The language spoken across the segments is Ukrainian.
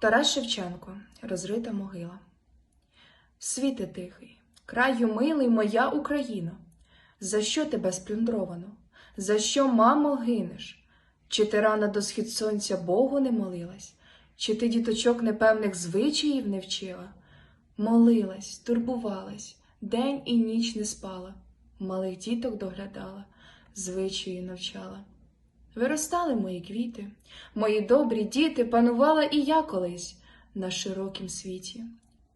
Тарас Шевченко розрита могила. Світе тихий, краю милий моя Україно, за що тебе сплюндровано? За що, мамо, гинеш? Чи ти рано до схід сонця Богу не молилась? Чи ти діточок непевних звичаїв не вчила? Молилась, турбувалась, день і ніч не спала, малих діток доглядала, звичаї навчала. Виростали мої квіти, мої добрі діти, панувала і я колись на широкім світі.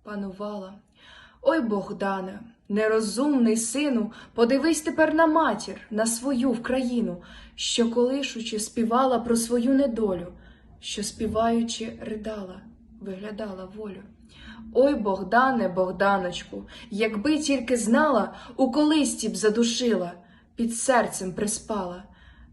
Панувала. Ой, Богдане, нерозумний сину, подивись тепер на матір, на свою в країну, що колишучи співала про свою недолю, що співаючи ридала, виглядала волю. Ой, Богдане, Богданочку, якби тільки знала, у колисті б задушила, під серцем приспала.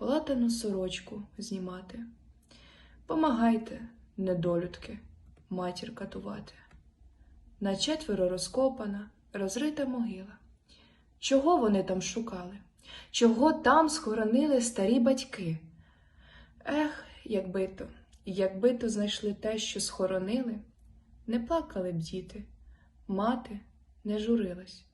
полатану сорочку знімати. Помагайте, недолюдки, матір катувати. На четверо розкопана, розрита могила. Чого вони там шукали? Чого там схоронили старі батьки? Ех, якби то, якби то знайшли те, що схоронили, не плакали б діти, мати не журилась.